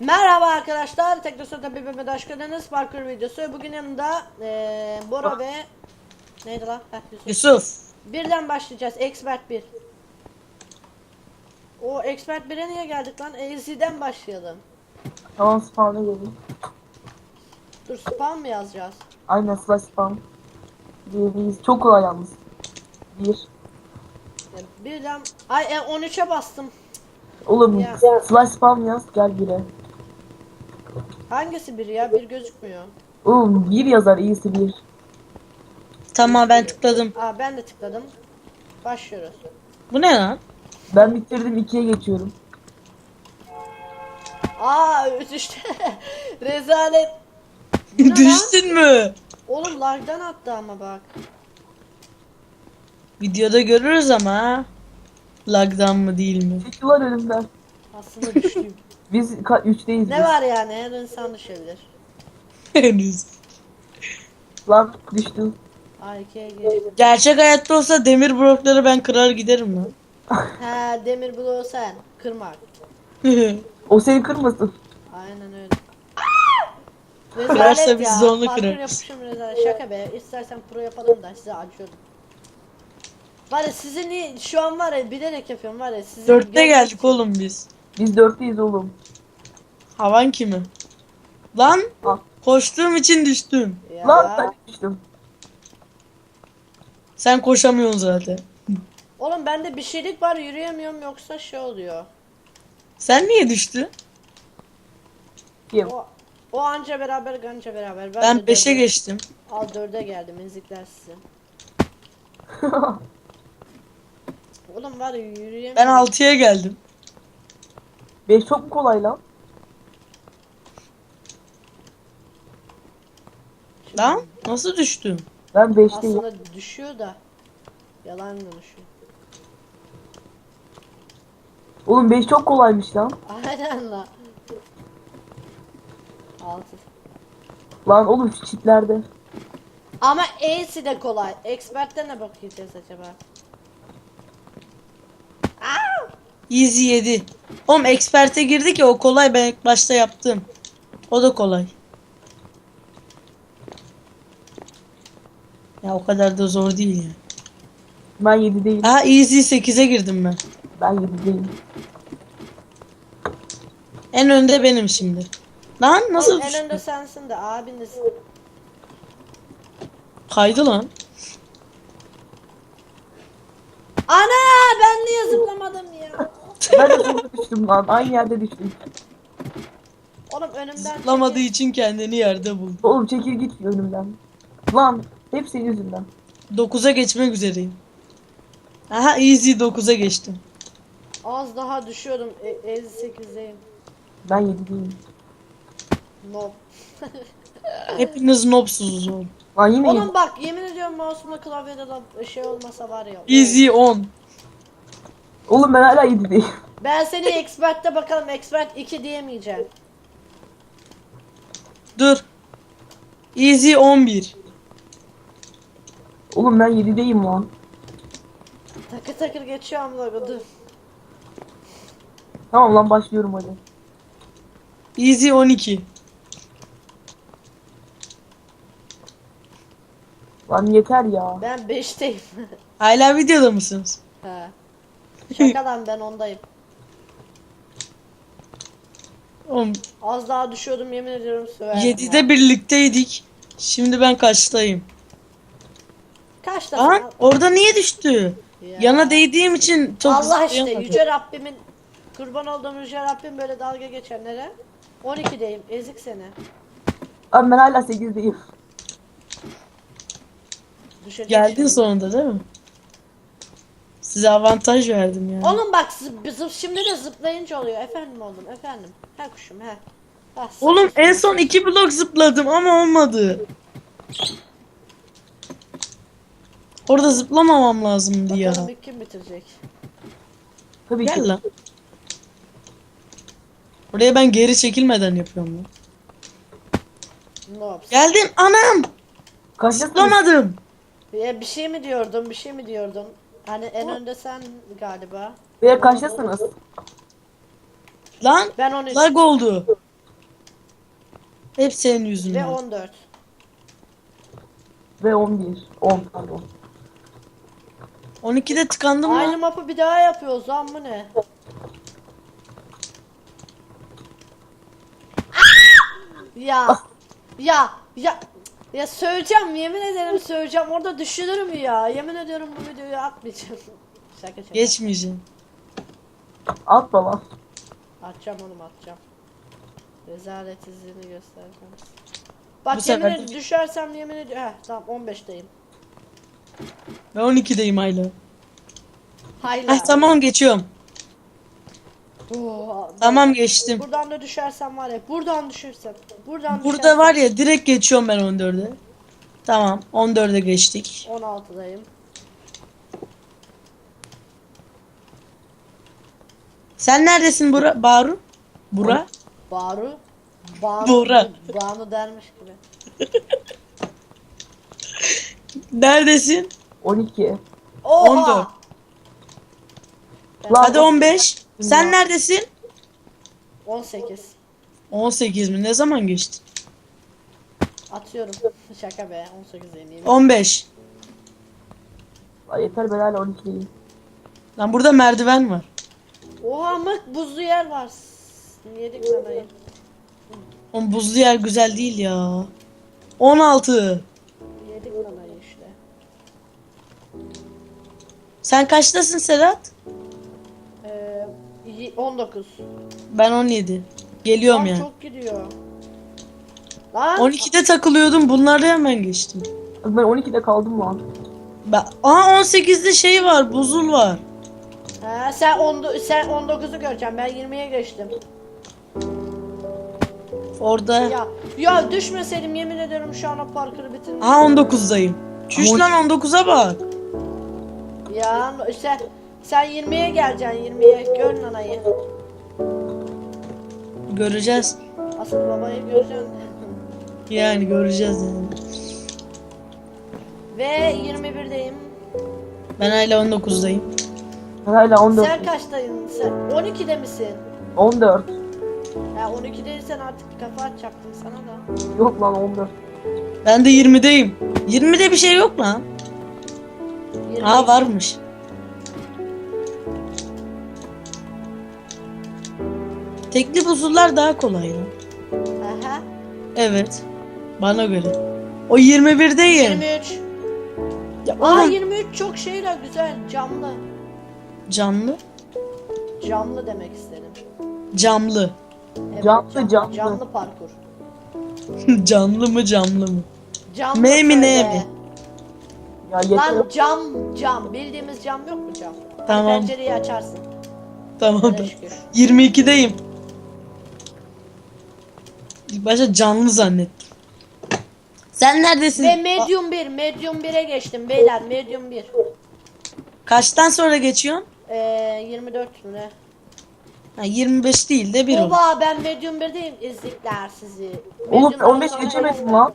Merhaba arkadaşlar, Teknosa'da bir hoş geldiniz. Parkur videosu. Bugün yanımda eee Bora ve neydi lan? Heh, Yusuf. Yusuf. Birden başlayacağız. Expert 1. O Expert 1'e niye geldik lan? AZ'den başlayalım. Tamam spawn'a gelin. Dur spam mı yazacağız? Aynen slash spawn. Diyebiliriz. Çok kolay yalnız. Bir. Ya birden ay e, 13'e bastım. Oğlum Ya. slash spawn yaz gel bire. Hangisi bir ya? Bir gözükmüyor. Oğlum bir yazar iyisi bir. Tamam ben tıkladım. Aa ben de tıkladım. Başlıyoruz. Bu ne lan? Ben bitirdim ikiye geçiyorum. Aa işte rezalet. Bu ne lan? Düştün mü? Oğlum lagdan attı ama bak. Videoda görürüz ama. ha. Lagdan mı değil mi? Çekil lan önümden. Aslında düştüm. Biz ka- üçteyiz ne biz. var yani her insan düşebilir. Henüz. Lan düştüm. Gerçek hayatta olsa demir blokları ben kırar giderim lan. He demir bloğu sen. Kırmak. O seni kırmasın. Aynen öyle. Kırarsa Rezalet biz onu Parkur kırarız. yapmışım rezalet. Şaka be. İstersen pro yapalım da size acıyorum. Var ya sizin iyi- şu an var ya bilerek yapıyorum var ya sizin Dörtte geldik oğlum biz. Biz dörtteyiz oğlum. Havan kimi? Lan Ah. koştuğum için düştüm. Ya. Lan ben düştüm. Sen koşamıyorsun zaten. Oğlum bende bir şeylik var yürüyemiyorum yoksa şey oluyor. Sen niye düştün? Kim? O, o anca beraber ganca beraber. Ben de 5'e dörde- geçtim. Al dörde geldim ezikler sizi. Oğlum var ya yürüyemiyorum. Ben 6'ya geldim. Beş çok mu kolay lan? Lan nasıl düştün? Ben beşteyim. Aslında düşüyor da. Yalan konuşuyor. Oğlum beş çok kolaymış lan. Aynen la. Altı. Lan oğlum şu çitlerde. Ama A'si de kolay. Expert'te ne bakacağız acaba? Easy 7. Oğlum expert'e girdik ya o kolay ben ilk başta yaptım. O da kolay. Ya o kadar da zor değil ya. Ben yedideyim. Aha easy 8'e girdim ben. Ben yedideyim. En önde benim şimdi. Lan nasıl Oğlum, en önde sensin de abin de Kaydı lan. Ana ben niye zıplamadım ya? Ben de sonra düştüm lan. Aynı yerde düştüm. Oğlum önümden Zıplamadığı çekil. için kendini yerde buldu. Oğlum çekil git önümden. Lan hep senin yüzünden. 9'a geçmek üzereyim. Aha easy 9'a geçtim. Az daha düşüyordum. E, Ez 8'deyim. Ben yedideyim. No. Hepiniz nobsuzuz oğlum. Lan yine. Oğlum bak yemin ediyorum mouse'umla klavyede la şey olmasa var ya. Easy 10. Oğlum ben hala yedideyim. Ben seni expert'te bakalım expert 2 diyemeyeceğim. Dur. Easy 11. Oğlum ben yedideyim lan. Takır takır geçiyorum logo dur. Tamam lan başlıyorum hadi. Easy 12. Lan yeter ya. Ben 5'teyim. Hala videoda mısınız? He. Şaka lan ben ondayım. Oğlum Az daha düşüyordum yemin ediyorum söverdim. 7'de birlikteydik. Şimdi ben kaçtayım? Kaç orada niye düştü? Ya. Yana değdiğim için çok Allah işte zıplayamadım. yüce Rabbimin kurban olduğum yüce Rabbim böyle dalga geçenlere 12'deyim ezik seni. Abi ben hala sekizdeyim. Düşecek Geldin şimdi. sonunda değil mi? Size avantaj verdim ya. Oğlum bak zıp, zıp, şimdi de zıplayınca oluyor. Efendim oğlum efendim. He kuşum he. Sık Oğlum en son iki blok zıpladım ama olmadı. Orada zıplamamam lazımdı ya. Bakalım ilk kim bitirecek? Tabii ki. Gel lan. Oraya ben geri çekilmeden yapıyorum lan. Nobs. Geldim anam. Kaçtasın? Zıplamadım. Ya bir şey mi diyordun bir şey mi diyordun? Hani en önde sen galiba. Veya kaçtasınız? Lan Ben 13. lag oldu. Hep senin Ve yüzünden. 14. Ve 11. 10 pardon. 12'de tıkandım Aynı mı? mapı bir daha yapıyoruz lan bu ne? ya ya ya ya söyleyeceğim yemin ederim söyleyeceğim orada düşünürüm ya yemin ediyorum bu videoyu atmayacağım şaka şaka Geçmeyeceğim. Atma lan. atacağım oğlum atacağım rezalet izini göstereceğim bak Bu yemin sefer düşersem yemin ediyorum heh tamam 15'teyim Ben 12'deyim hala. hayla Heh tamam geçiyorum. Oo, Tamam geçtim. buradan da düşersem var ya buradan düşersem buradan Burada düşersem- var ya direkt geçiyorum ben 14'e. Tamam 14'e geçtik. 16'dayım. Sen neredesin Bura? Baru? Bura? Baru. Banu, Bora. Banu dermiş gibi. Neredesin? 12. Oha! 14. Lan Hadi 15. Sen neredesin? 18. 18 mi? Ne zaman geçtin? Atıyorum. Şaka be. 18 yemin. 15. Ay yeter ben hala 12'deyim. Lan burada merdiven var. Oha mık buzlu yer var. Yedik nanayı. Oğlum buzlu yer güzel değil ya. 16. Yedik nanayı işte. Sen kaçtasın Sedat? Ee, y- 19. Ben 17. Geliyorum Lan yani. çok gidiyor. Lan 12'de takılıyordum. Bunları hemen geçtim. Ben 12'de kaldım lan. Ben... Aa 18'de şey var. Buzul var. ha, sen 10 sen 19'u göreceksin. Ben 20'ye geçtim. Orada. Ya ya düşmeseydim yemin ederim şu an o parkuru bitirmiş. Aa 19'dayım. Çüş Ama- lan 19'a bak. Ya işte sen 20'ye geleceksin 20'ye gör nanayı. Göreceğiz. Asıl babayı göreceksin. Yani göreceğiz yani. Ve 21'deyim. Ben hala 19'dayım. Ben hala 14. Sen kaçtaydın? Sen 12'de misin? 14. Ya 12'deysen artık kafa atacaktım sana da. Yok lan 14. Ben de 20'deyim. 20'de bir şey yok lan. 22. Aa varmış. Tekli buzullar daha kolay. Aha. Evet. Bana göre. O 21'deyim. 23. Ya Aa oğlum 23 çok şeyler güzel. Camlı. canlı. Camlı demek istedim. Camlı. Evet, Camlı, camlı. Camlı parkur. canlı mı camlı mı? Camlı M mi, söyle. ne mi? Ya yeter. Lan cam cam. Bildiğimiz cam yok mu cam? Hani Tamam. Pencereyi açarsın. Tamam şükür. 22'deyim. İlk başta canlı zannettim. Sen neredesin? Ve medium 1. Medium 1'e geçtim beyler. Medium 1. Kaçtan sonra geçiyorsun? Ee, 24 mü ne? Ha, 25 değil de 1 olur. Oba ben medium 1'deyim. İzlikler sizi. Oğlum Medium'dan 15 sonra geçemedim geldim. lan.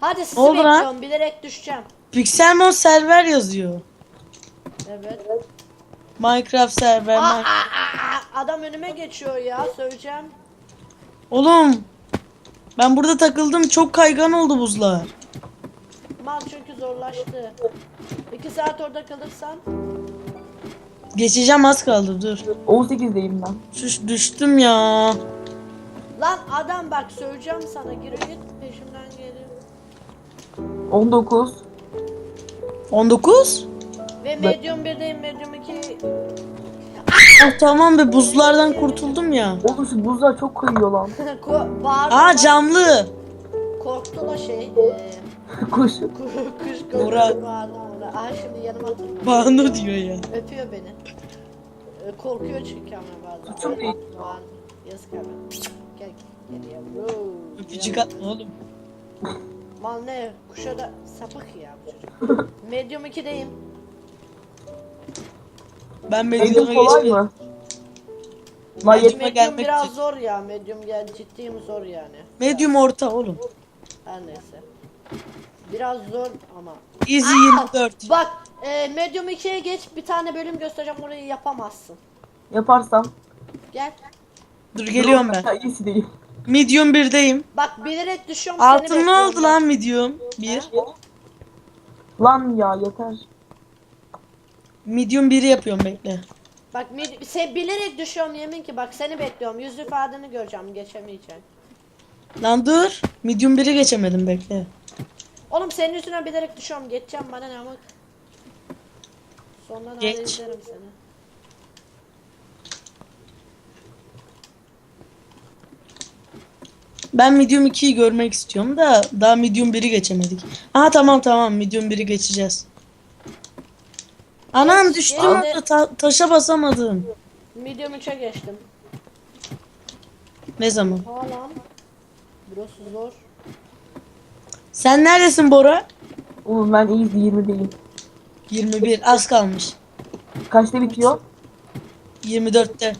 Hadi sizi oldu lan? bekliyorum. Bilerek düşeceğim. Pixelmon server yazıyor. Evet. Minecraft server. Aa, aa, aa, adam önüme geçiyor ya. Söyleyeceğim. Oğlum. Ben burada takıldım. Çok kaygan oldu buzlar. Mal çünkü zorlaştı. 2 saat orada kalırsan. Geçeceğim az kaldı dur. 18'deyim ben. Şuş düştüm ya. Lan adam bak söyleyeceğim sana. Gir git peşimden geliyor. 19. 19? Ve medium 1'deyim. Medium 2. Ah, tamam be buzlardan kurtuldum ya. Oğlum şu buzlar çok kayıyor lan. Ko- bağırdı Aa camlı. Korktu la şey. Eee Kuş. Ku- Kuş korktu Murat. bağırdı orada. Aha şimdi yanıma tırmanıyor. Banu diyor ya. Öpüyor beni. Ee, Korkuyor çünkü ama bazen. Suçum değil. Bağırdı. Yazık abi. Gel gel yavrum. Öpücük atma oğlum. Mal ne? Kuşa da sapık ya bu çocuk. Medium 2'deyim. Ben Medium medyuma kolay geçmedim. mı? Lan Medium-. Medium gelmek biraz için. zor ya. Medium gel ciddiyim zor yani. Medium orta oğlum. Her neyse. Biraz zor ama. Easy Aa! 24. Bak e, Medium 2'ye geç bir tane bölüm göstereceğim orayı yapamazsın. Yaparsam. Gel. Dur geliyorum ben. Ya iyisi değil. Medium 1'deyim. Bak bilerek düşüyorum seni Altın ne bekliyorum oldu lan medium 1? Lan ya yeter. Medium 1'i yapıyorum bekle. Bak mid- sen bilerek düşüyorum yemin ki bak seni bekliyorum. Yüz ifadeni göreceğim geçemeyeceğim. Lan dur. Medium 1'i geçemedim bekle. Oğlum senin yüzünden bilerek düşüyorum. Geçeceğim bana ne amık. Sondan Geç. izlerim seni. Ben medium 2'yi görmek istiyorum da daha medium 1'i geçemedik. Aha tamam tamam medium 1'i geçeceğiz. Anam düştüm orada ta- taşa basamadım. Medium 3'e geçtim. Ne zaman? Hala. Burası zor. Sen neredesin Bora? Oğlum ben iyi 20 değilim. 21 az kalmış. Kaçta bitiyor? 24'te.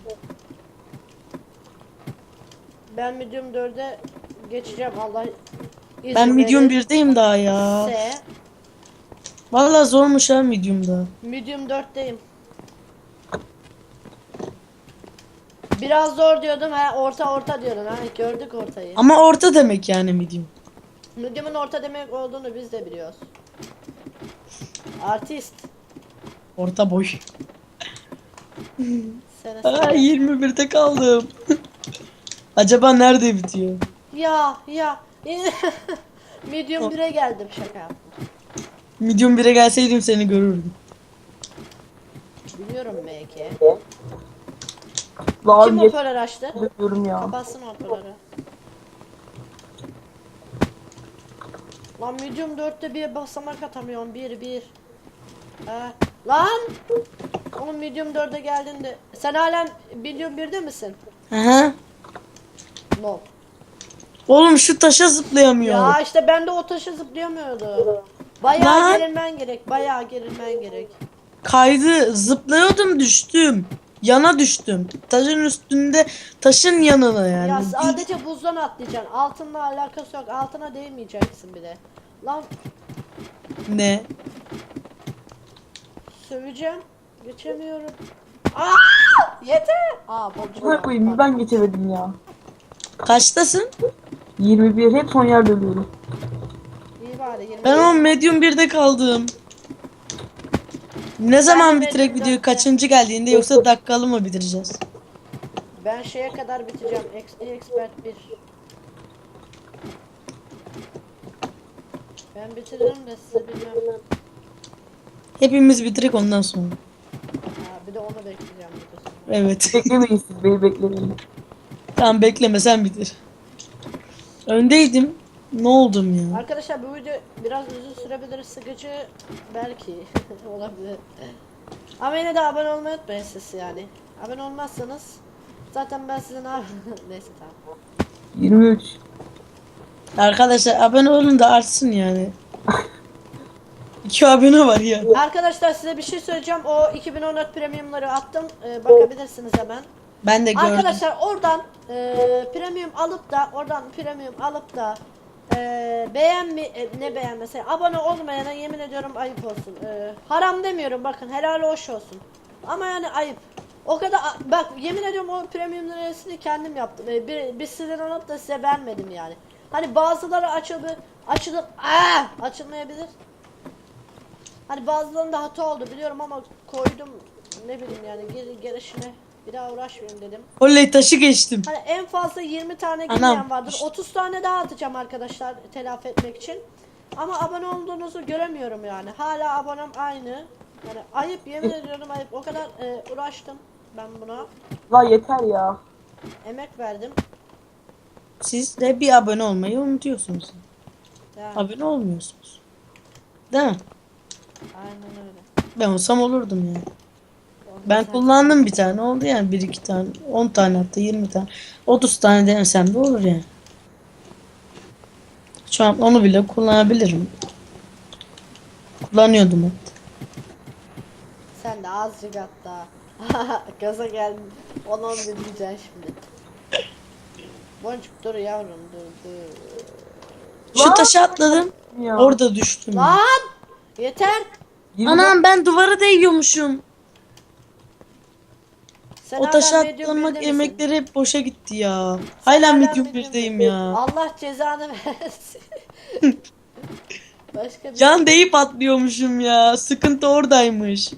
Ben medium 4'e geçeceğim Allah izin Ben medium verir. 1'deyim daha ya. Se. Vallahi zormuş ha medium'da. Medium 4'teyim. Biraz zor diyordum ha orta orta diyordun ha gördük ortayı. Ama orta demek yani medium. Medium'un orta demek olduğunu biz de biliyoruz. Artist. Orta boy. Aa, sene. 21'de kaldım. Acaba nerede bitiyor? Ya ya. Medium 1'e geldim şaka yaptım. Medium 1'e gelseydim seni görürdüm. Biliyorum belki. Lan Kim hoparlör açtı? diyorum ya. Kapatsın hoparlörü. Lan medium 4'te bir basamak atamıyorum. 1 1. Ha. Lan! Oğlum medium 4'e geldin de. Sen halen medium 1'de misin? Aha. No. Oğlum şu taşa zıplayamıyor. Ya işte ben de o taşı zıplayamıyordu. Bayağı Lan! gerilmen gerek. Bayağı gerilmen gerek. Kaydı zıplayıyordum düştüm. Yana düştüm. Taşın üstünde taşın yanına yani. Ya sadece buzdan atlayacaksın. Altınla alakası yok. Altına değmeyeceksin bir de. Lan Ne? söveceğim. Geçemiyorum. Aa! Yeter. Aa Buna boncuk. koyayım ben geçemedim ya. Kaçtasın? 21 hep son yerde ölüyorum. Bari. Ben o medium 1'de kaldım. Ne zaman bitirek medium videoyu? dörtte. Kaçıncı geldiğinde yoksa dakikalı mı bitireceğiz? Ben şeye kadar biteceğim. XP Expert 1. Ben bitiririm de size bilmem. Hepimiz bitirek ondan sonra. Ha, bir de onu bekleyeceğim bir de sonra. Evet. Beklemeyin siz beni beklemeyin. tamam bekleme sen bitir. Öndeydim. Ne oldum ya? Arkadaşlar bu video biraz uzun sürebilir. Sıkıcı belki olabilir. Ama yine de abone olmayı unutmayın siz yani. Abone olmazsanız zaten ben sizin abi... Neyse tamam. 23. Arkadaşlar abone olun da artsın yani. İki abone var ya. Arkadaşlar size bir şey söyleyeceğim. O 2014 premiumları attım. Ee, bakabilirsiniz hemen. Ben de gördüm. Arkadaşlar oradan e, premium alıp da oradan premium alıp da e, beğenme e, ne beğenmese abone olmayana yemin ediyorum ayıp olsun. E, haram demiyorum bakın helal hoş olsun. Ama yani ayıp. O kadar bak yemin ediyorum o premium lirasını kendim yaptım. E, bir, bir sizden alıp da size vermedim yani. Hani bazıları açıldı açılıp aa, açılmayabilir. Hani bazılarında hata oldu biliyorum ama koydum ne bileyim yani geri gelişine bir daha uğraşmayayım dedim. Oley taşı geçtim. Hani en fazla 20 tane Anam. girmeyen vardır. 30 tane daha atacağım arkadaşlar telafi etmek için. Ama abone olduğunuzu göremiyorum yani. Hala abonem aynı. Yani ayıp yemin ediyorum ayıp. O kadar e, uğraştım ben buna. La yeter ya. Emek verdim. Siz de bir abone olmayı unutuyorsunuz. Yani, Abone olmuyorsunuz. Değil mi? aynen öyle. Ben olsam olurdum yani. Ben kullandım bir tane oldu yani bir iki tane 10 tane hatta 20 tane 30 tane denesem de olur yani. Şu an onu bile kullanabilirim. Kullanıyordum hatta. Sen de azıcık hatta. Gaza geldin. Onu onu diyeceksin şimdi. Boncuk dur yavrum dur dur. Şu taşa atladım. Ya. Orada düştüm. Lan! Yeter! 24 Anam ben duvara değiyormuşum. Sen O taşı misin? emekleri hep boşa gitti ya. Hala medium medium 1'deyim bir- ya. Allah cezanı versin. Başka bir Can deyip atlıyormuşum ya. Sıkıntı oradaymış.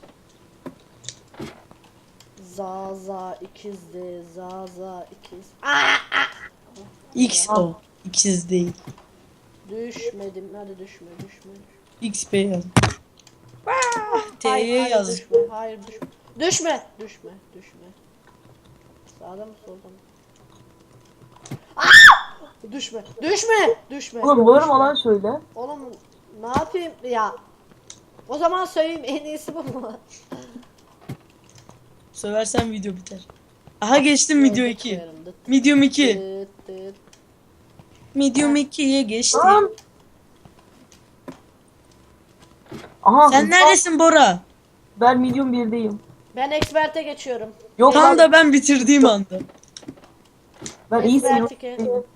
Zaza ikizdi. Zaza ikiz. X o. İkiz değil. Düşmedim. Hadi düşme düşme. XP yaz. Hayır, T'ye hayır, yaz. Düşme. Hayır düşme. Düşme. Düşme. Düşme. Sağda mı solda mı? Aa! Düşme. Düşme. Düşme. Oğlum bağırma düşme. lan şöyle. Oğlum ne yapayım ya? O zaman söyleyeyim en iyisi bu mu? Söversen video biter. Aha geçtim video 2. Medium 2. Tıt tıt. Medium 2'ye geçtim. Lan. Aha. Sen neredesin Bora? Ben medium 1'deyim. Ben expert'e geçiyorum. Yok Tam lan da ben bitirdiğim anda. ben iyi Expert seviyorum.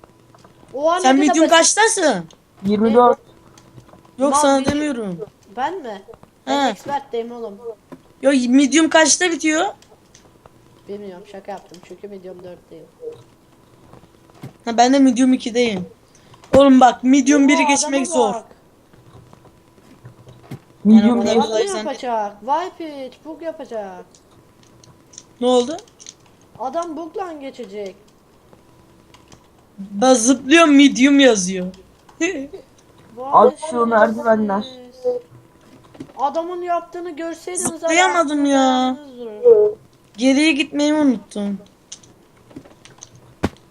O an Sen ne kadar medium basit. kaçtasın? 24. Yok Mal sana medium. demiyorum. Ben mi? Ben He. expert'teyim oğlum. Yok medium kaçta bitiyor? Bilmiyorum şaka yaptım çünkü medium 4'teyim. Ha ben de medium 2'deyim. Oğlum bak medium 1'i Oo, geçmek zor. Medium Yani değil. o- Bug Olay sende. yapacak. Wipe it. Bug yapacak. Ne oldu? Adam bugla geçecek. Ben zıplıyorum medium yazıyor. Vay Abi şu merdivenler. Adamın yaptığını görseydiniz Zıplayamadım ya. durur. Geriye gitmeyi unuttum.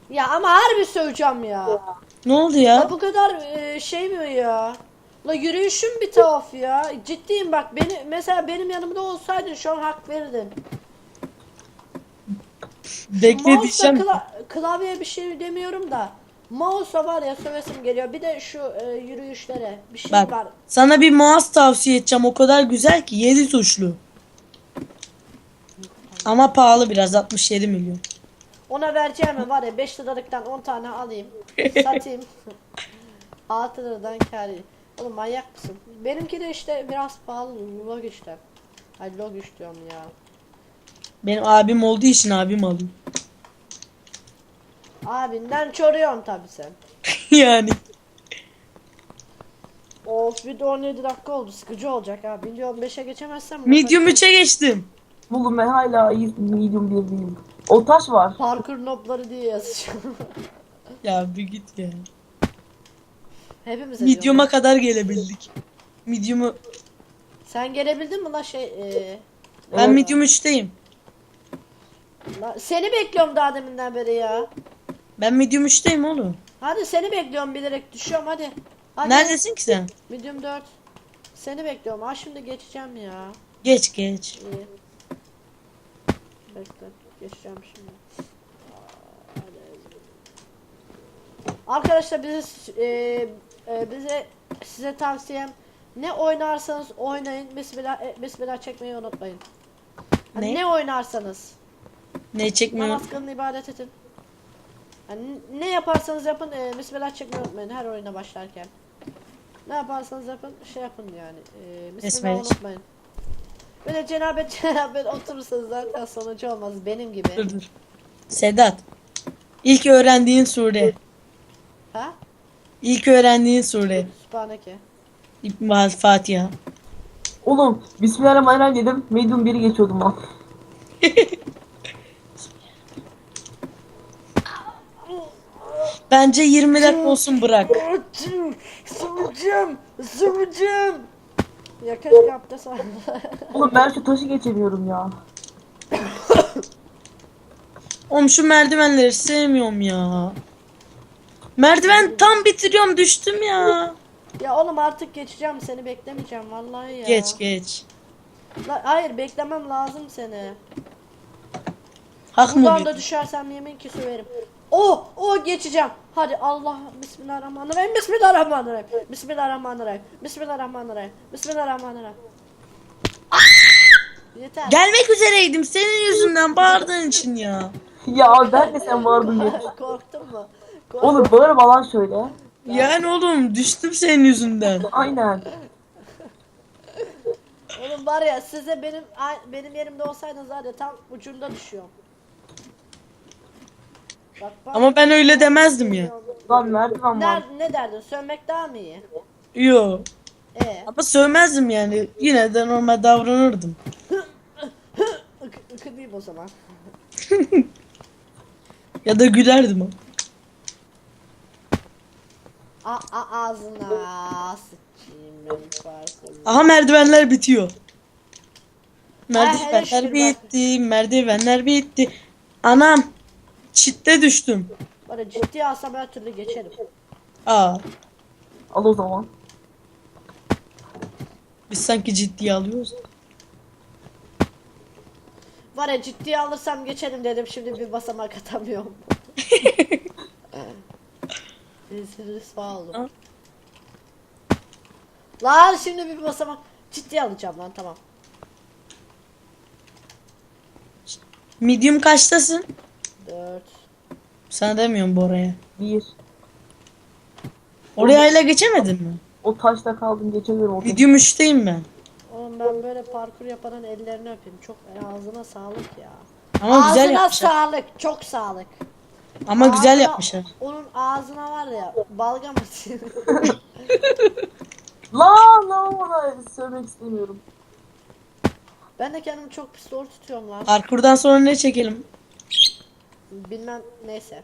Ya ama harbi söyleyeceğim ya. Ne oldu Ya ya? bu kadar e, şey mi ya? La yürüyüşüm bir tuhaf ya. Ciddiyim bak beni mesela benim yanımda olsaydın şu an hak verirdin. Bekle Mouse'la diyeceğim. kla- klavyeye bir şey demiyorum da. Mouse'a var ya sövesim geliyor. Bir de şu e, yürüyüşlere bir şey Bak var. sana bir mouse tavsiye edeceğim. O kadar güzel ki 7 tuşlu. Ama pahalı biraz 67 milyon. Ona vereceğim var ya 5 liralıktan 10 tane alayım. Satayım. 6 liradan edeyim. Oğlum manyak mısın? Benimki de işte biraz pahalı. Log işte. Ay log iş diyorum ya. Benim abim olduğu için abim alıyor. Abinden çoruyorsun tabi sen. yani. Of bir de 17 dakika oldu. Sıkıcı olacak ha. Video 15'e geçemezsem. Medium 3'e geçtim. Oğlum ben hala iyi medium 1'deyim. O taş var. Parkur nopları diye yazacağım. Ya bir git ya. Hepimiz Medium'a kadar gelebildik. Medium'u Sen gelebildin mi la şey? E, ben Evet. medium 3'teyim. La- seni bekliyorum daha deminden beri ya. Ben medium 3'teyim oğlum. Hadi seni bekliyorum bilerek düşüyorum hadi. Hadi. Neredesin ki sen? Medium 4. Seni bekliyorum. Ha şimdi geçeceğim ya. Geç geç. İyi. Bekle. Geçeceğim şimdi. Arkadaşlar bize e, e, bize size tavsiyem ne oynarsanız oynayın. Bismillah e, bismillah çekmeyi unutmayın. Hani Ne? ne? oynarsanız Ne çekmiyor? namaz kılın ibadet edin. Yani ne yaparsanız yapın e, bismillah çekmeyi unutmayın her oyuna başlarken. Ne yaparsanız yapın şey yapın yani. E, bismillah Besmele. unutmayın. Böyle cenabet cenabet oturursanız zaten sonucu olmaz benim gibi. Dur dur. Sedat. İlk öğrendiğin sure. Ha? İlk öğrendiğin sure. Sübhaneke. İbn Fatiha. Oğlum Bismillahirrahmanirrahim dedim. Medium 1'i geçiyordum lan. Bence 20 dakika olsun bırak. Sıvıcım! Sıvıcım! Ya keşke abdest. Oğlum ben şu taşı geçemiyorum ya. Oğlum şu merdivenleri sevmiyorum ya. Merdiven tam bitiriyorum düştüm ya. ya oğlum artık geçeceğim seni beklemeyeceğim vallahi ya. Geç geç. La- hayır beklemem lazım seni. Hak mı Buradan da bir? düşersem yemin ki söverim. Oh, oh geçeceğim. Hadi Allah Bismillahirrahmanirrahim. Bismillahirrahmanirrahim. Bismillahirrahmanirrahim. Bismillahirrahmanirrahim. Bismillahirrahmanirrahim. Ah! Yeter. Gelmek üzereydim senin yüzünden bağırdığın için ya. Ya ben de sen vardın diye. Korktun mu? Kork- Oğlum bağırma lan şöyle. Yani oğlum düştüm senin yüzünden. Aynen. Oğlum var ya size benim benim yerimde olsaydınız var ya tam ucunda düşüyorum. Bak bak. Ama ben öyle demezdim ya. Lan merdiven var. Ne, ne derdin? Sönmek daha mı iyi? Yo. Ee, Ama sövmezdim yani. Yine de normal davranırdım. değil o zaman. Ya da gülerdim. A, a ağzına sıçayım benim. Aha merdivenler bitiyor. Merdivenler bitti. Merdivenler bitti. Anam. Çitte düştüm. Böyle ciddi alsam her türlü geçerim. Aa. Al o zaman. Biz sanki ciddiye alıyoruz. Var ya ciddiye alırsam geçerim dedim şimdi bir basamak atamıyorum. Rezil rüsva oldum. Lan şimdi bir basamak ciddiye alacağım lan tamam. Medium kaçtasın? 4 Sana demiyorum bu oraya. Bir. Oraya hala geçemedin mi? O taşta kaldım geçemiyorum. O Medium 3'teyim ben. Oğlum ben böyle parkur yapanın ellerini öpeyim. Çok ağzına sağlık ya. Ama güzel ağzına yapmışlar. sağlık. Çok sağlık. Ama güzel Ağzına- yapmışlar. Onun ağzına var ya balgam atıyor. Lan lan ona söylemek istemiyorum. ben de kendimi çok pis doğru tutuyorum lan. Parkurdan sonra ne çekelim? Bilmem neyse.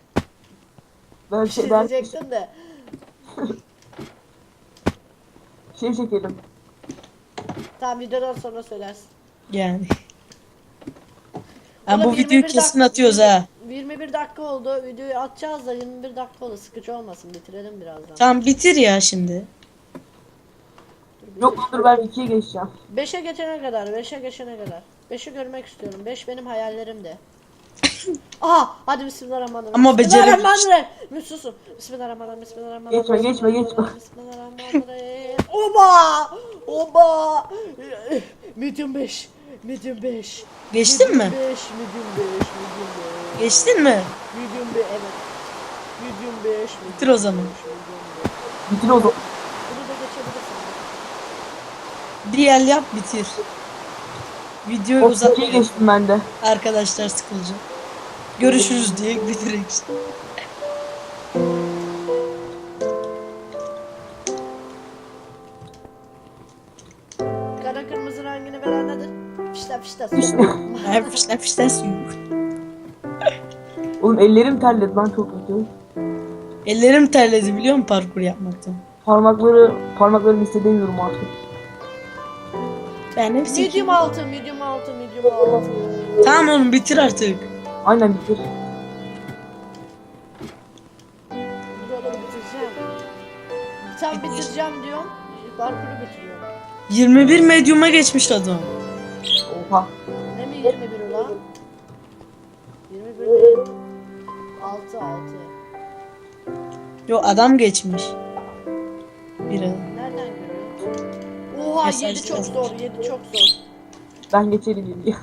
Ben Bir şey şey, ben diyecektim de. şey çekelim. Tamam videodan sonra söylersin. Yani. Ha, Oğlum, bu 21 videoyu kesin dak- atıyoruz ha. 21 dakika oldu. Videoyu atacağız da 21 dakika oldu. Sıkıcı olmasın. Bitirelim birazdan. Tamam bitir ya şimdi. Yok dur ben ikiye geçeceğim. 5'e geçene kadar. 5'e geçene kadar. 5'i görmek istiyorum. 5 benim hayallerimde. Aha hadi bismillahirrahmanirrahim. Ama becerememiş. Bismillahirrahmanirrahim. Bir susun. Bismillahirrahmanirrahim. Bismillahirrahmanirrahim. Geçme, geçme, geçme. Bismillahirrahmanirrahim. Oba! Oba! Medium 5. Medium 5. Geçtin mi? 5, medium 5, medium 5. Geçtin mi? Medium 5 evet. Medium 5. medium Bitir o zaman. Bitir o zaman. Bunu da geçebilirsin. Diğer yap bitir. Videoyu uzatmayalım. geçtim ben de. Arkadaşlar sıkılacak. Görüşürüz diye bitirek işte. Kara kırmızı rengini veren nedir? Fişte fişte. Her fişten fişten suyu. Oğlum ellerim terledi lan çok kötü. Ellerim terledi biliyor musun parkur yapmaktan? Parmakları, parmaklarımı hissedemiyorum artık. Ben hepsi medium 6, medium 6, medium 6. Tamam oğlum bitir artık. Aynen bitir. Bitireceğim. Sen bitireceğim diyorum. Parkuru bitiriyorum. 21 medyuma geçmiş adam. Oha. Ne mi 21 ulan? 21 değil. 6 6. Yo adam geçmiş. Bir adam. Nereden görüyorsun? Oha Mesaj 7 çok yazmış. zor, 7 çok zor. Ben geçerim diye.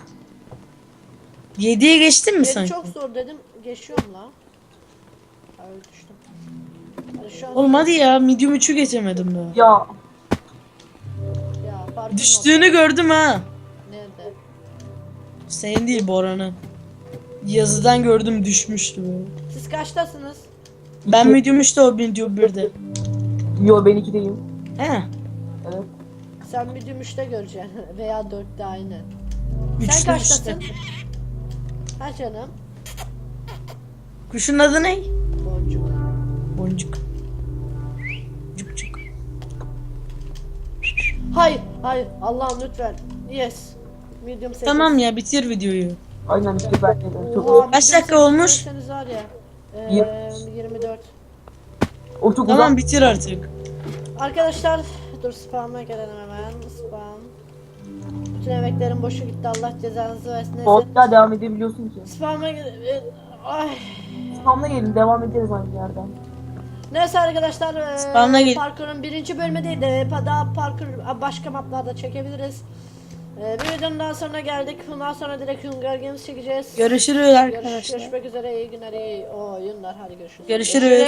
7'ye geçtin mi 7 sanki? çok zor dedim. Geçiyorum lan. Ay düştüm. Hadi şu an Oğlum hadi ya medium 3'ü geçemedim daha. Ya ya parkur Düştüğünü gördüm ha. Nerede? Senin değil Boran'ın. Yazıdan gördüm düşmüştü böyle. Siz kaçtasınız? Ben medium 3'te o medium 1'de. yo ben ikideyim. He. Evet. Sen medium 3'te göreceksin veya 4'te aynı. Sen kaçtasın? Ha canım. Kuşun adı ne? Boncuk. Boncuk. Cuk cuk. Hayır, hayır. Allah'ım lütfen. Yes. Medium 8. Tamam ya bitir videoyu. Aynen bitir ben de. Çok Kaç medium dakika 8 olmuş? derseniz var ya. Eee 24. O çok Tamam uzak. bitir artık. Arkadaşlar dur spam'a gelelim hemen. Spam. Bütün emeklerim boşa gitti. Allah cezanızı versin. Neyse. Devam edebiliyorsun ki. Spam'a gel- e, Ay. Spamla gelin devam ederiz aynı yerden. Neyse arkadaşlar eee, Spamla gel- parkurun birinci bölümü değil de daha parkur başka maplarda çekebiliriz. Eee bir videonun daha sonuna geldik. Bundan sonra direkt Hunger Games çekeceğiz. Görüşürüz Görüş- arkadaşlar. görüşmek üzere iyi günler iyi oyunlar hadi görüşürüz. Görüşürüz.